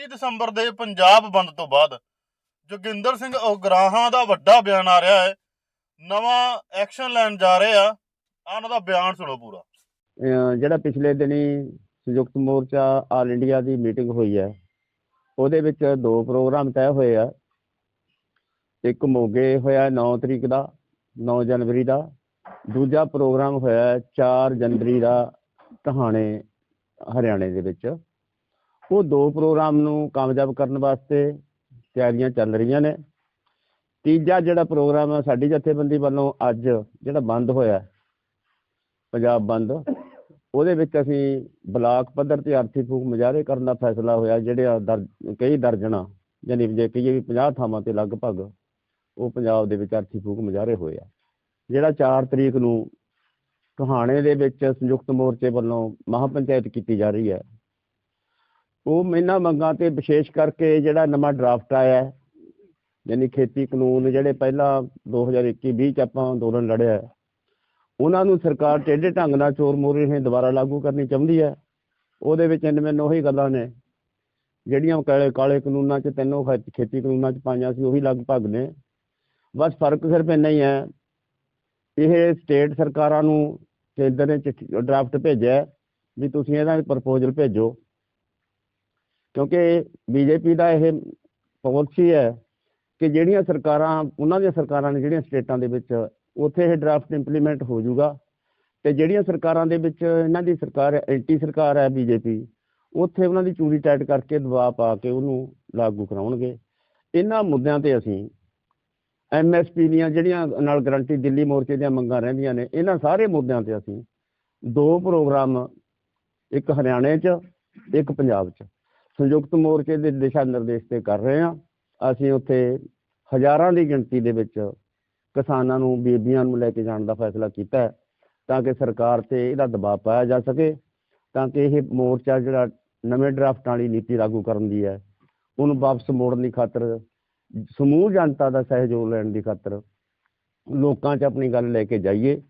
30 ਦਸੰਬਰ ਦੇ ਪੰਜਾਬ ਬੰਦ ਤੋਂ ਬਾਅਦ ਜੋਗਿੰਦਰ ਸਿੰਘ ਉਗਰਾਹਾਂ ਦਾ ਵੱਡਾ ਬਿਆਨ ਆ ਰਿਹਾ ਹੈ। ਨਵਾਂ ਐਕਸ਼ਨ ਲੈਣ ਜਾ ਰਹੇ ਆ। ਉਹਨਾਂ ਦਾ ਬਿਆਨ ਸੁਣੋ ਪੂਰਾ। ਜਿਹੜਾ ਪਿਛਲੇ ਦਿਨੀ ਸੰਯੁਕਤ ਮੋਰਚਾ ਆਲ ਇੰਡੀਆ ਦੀ ਮੀਟਿੰਗ ਹੋਈ ਹੈ, ਉਹਦੇ ਵਿੱਚ ਦੋ ਪ੍ਰੋਗਰਾਮ ਤੈਅ ਹੋਏ ਆ। ਇੱਕ ਮੋਗੇ ਹੋਇਆ 9 ਤਰੀਕ ਦਾ 9 ਜਨਵਰੀ ਦਾ। ਦੂਜਾ ਪ੍ਰੋਗਰਾਮ ਹੋਇਆ 4 ਜਨਵਰੀ ਦਾ ਟਹਾਣੇ ਹਰਿਆਣੇ ਦੇ ਵਿੱਚ। ਉਹ ਦੋ ਪ੍ਰੋਗਰਾਮ ਨੂੰ ਕਾਮਯਾਬ ਕਰਨ ਵਾਸਤੇ ਤਿਆਰੀਆਂ ਚੱਲ ਰਹੀਆਂ ਨੇ। ਤੀਜਾ ਜਿਹੜਾ ਪ੍ਰੋਗਰਾਮ ਹੈ, ਸਾਡੀ ਜਥੇਬੰਦੀ ਵੱਲੋਂ ਅੱਜ ਜਿਹੜਾ ਬੰਦ ਹੋਇਆ ਪੰਜਾਬ ਬੰਦ, ਉਹਦੇ ਵਿੱਚ ਅਸੀਂ ਬਲਾਕ ਪੱਧਰ ਤੇ ਅਰਥੀ ਫੂਕ ਮੁਜ਼ਾਹਰੇ ਕਰਨ ਦਾ ਫੈਸਲਾ ਹੋਇਆ, ਜਿਹੜੇ ਆ ਦਰਜ- ਕਈ ਦਰਜਣਾ ਯਾਨੀ ਜੇ ਕਹੀਏ ਵੀ 50 ਥਾਵਾਂ ਤੇ ਲਗਭਗ ਉਹ ਪੰਜਾਬ ਦੇ ਵਿੱਚ ਅਰਥੀ ਫੂਕ ਮੁਜ਼ਾਹਰੇ ਹੋਏ ਆ। ਜਿਹੜਾ 4 ਤਰੀਕ ਨੂੰ ਕਹਾਣੇ ਦੇ ਵਿੱਚ ਸੰਯੁਕਤ ਮੋਰਚੇ ਵੱਲੋਂ ਮਹਾਪੰਚਾਇਤ ਕੀਤੀ ਜਾ ਰਹੀ ਹੈ ਉਹ ਇਹਨਾਂ ਮੰਗਾਂ ਤੇ ਵਿਸ਼ੇਸ਼ ਕਰਕੇ ਜਿਹੜਾ ਨਵਾਂ ਡਰਾਫਟ ਆਇਆ ਹੈ, ਯਾਨੀ ਖੇਤੀ ਕਾਨੂੰਨ ਜਿਹੜੇ ਪਹਿਲਾਂ 2021-20 ਚ ਆਪਾਂ ਅੰਦੋਲਨ ਲੜਿਆ ਉਹਨਾਂ ਨੂੰ ਸਰਕਾਰ ਟੇਢੇ ਢੰਗ ਨਾਲ ਚੋਰ ਮੋਰੀ ਨੇ ਦੁਬਾਰਾ ਲਾਗੂ ਕਰਨੀ ਚਾਹੁੰਦੀ ਹੈ। ਉਹਦੇ ਵਿੱਚ ਮੈਨੂੰ ਉਹੀ ਗੱਲਾਂ ਨੇ ਜਿਹੜੀਆਂ ਕਾਲੇ ਕਾਲੇ ਕਾਨੂੰਨਾਂ 'ਚ ਤਿੰਨੋਂ ਖੇ- ਖੇਤੀ ਕਾਨੂੰਨਾਂ 'ਚ ਪਾਈਆਂ ਸੀ ਉਹੀ ਲਗਭਗ ਨੇ। ਬਸ ਫ਼ਰਕ ਸਿਰਫ ਇੰਨਾ ਹੀ ਹੈ ਇਹ ਸਟੇਟ ਸਰਕਾਰਾਂ ਨੂੰ ਕੇਂਦਰ ਨੇ ਚਿੱਠੀ ਡਰਾਫਟ ਭੇਜਿਆ ਵੀ ਤੁਸੀਂ ਇਹਦਾ ਪ੍ਰਪੋਜ਼ਲ ਭੇਜੋ। ਕਿਉਂਕਿ ਬੀਜੇਪੀ ਦਾ ਇਹ ਪਾਲਿਸੀ ਹੈ ਕਿ ਜਿਹੜੀਆਂ ਸਰਕਾਰਾਂ, ਉਹਨਾਂ ਦੀਆਂ ਸਰਕਾਰਾਂ ਨੇ ਜਿਹੜੀਆਂ ਸਟੇਟਾਂ ਦੇ ਵਿੱਚ ਉੱਥੇ ਇਹ ਡਰਾਫਟ ਇੰਪਲੀਮੈਂਟ ਹੋ ਜਾਊਗਾ ਤੇ ਜਿਹੜੀਆਂ ਸਰਕਾਰਾਂ ਦੇ ਵਿੱਚ ਇਹਨਾਂ ਦੀ ਸਰਕਾਰ ਐਂਟੀ ਸਰਕਾਰ ਹੈ ਬੀਜੇਪੀ, ਉੱਥੇ ਉਹਨਾਂ ਦੀ ਚੂੜੀ ਟਾਈਟ ਕਰਕੇ ਦਬਾਅ ਪਾ ਕੇ ਉਹਨੂੰ ਲਾਗੂ ਕਰਾਉਣਗੇ। ਇਹਨਾਂ ਮੁੱਦਿਆਂ ਤੇ ਅਸੀਂ ਐਮਐਸਪੀ ਦੀਆਂ ਜਿਹੜੀਆਂ ਨਾਲ ਗਰੰਟੀ ਦਿੱਲੀ ਮੋਰਚੇ ਦੀਆਂ ਮੰਗਾਂ ਰਹਿੰਦੀਆਂ ਨੇ, ਇਹਨਾਂ ਸਾਰੇ ਮੁੱਦਿਆਂ ਤੇ ਅਸੀਂ ਦੋ ਪ੍ਰੋਗਰਾਮ, ਇੱਕ ਹਰਿਆਣੇ 'ਚ, ਇੱਕ ਪੰਜਾਬ 'ਚ। ਸੰਯੁਕਤ ਮੋਰਚੇ ਦੇ ਦਿਸ਼ਾ ਨਿਰਦੇਸ਼ ਤੇ ਕਰ ਰਹੇ ਹਾਂ। ਅਸੀਂ ਉੱਥੇ ਹਜ਼ਾਰਾਂ ਦੀ ਗਿਣਤੀ ਦੇ ਵਿੱਚ ਕਿਸਾਨਾਂ ਨੂੰ, ਬੀਬੀਆਂ ਨੂੰ ਲੈ ਕੇ ਜਾਣ ਦਾ ਫੈਸਲਾ ਕੀਤਾ ਹੈ ਤਾਂ ਕਿ ਸਰਕਾਰ ਤੇ ਇਹਦਾ ਦਬਾਅ ਪਾਇਆ ਜਾ ਸਕੇ, ਤਾਂ ਕਿ ਇਹ ਮੋਰਚਾ ਜਿਹੜਾ ਨਵੇਂ ਡਰਾਫਟਾਂ ਵਾਲੀ ਨੀਤੀ ਲਾਗੂ ਕਰਨ ਦੀ ਹੈ, ਉਹਨੂੰ ਵਾਪਸ ਮੋੜਨ ਦੀ ਖਾਤਰ, ਸਮੂਹ ਜਨਤਾ ਦਾ ਸਹਿਯੋਗ ਲੈਣ ਦੀ ਖਾਤਰ ਲੋਕਾਂ 'ਚ ਆਪਣੀ ਗੱਲ ਲੈ ਕੇ ਜਾਈਏ।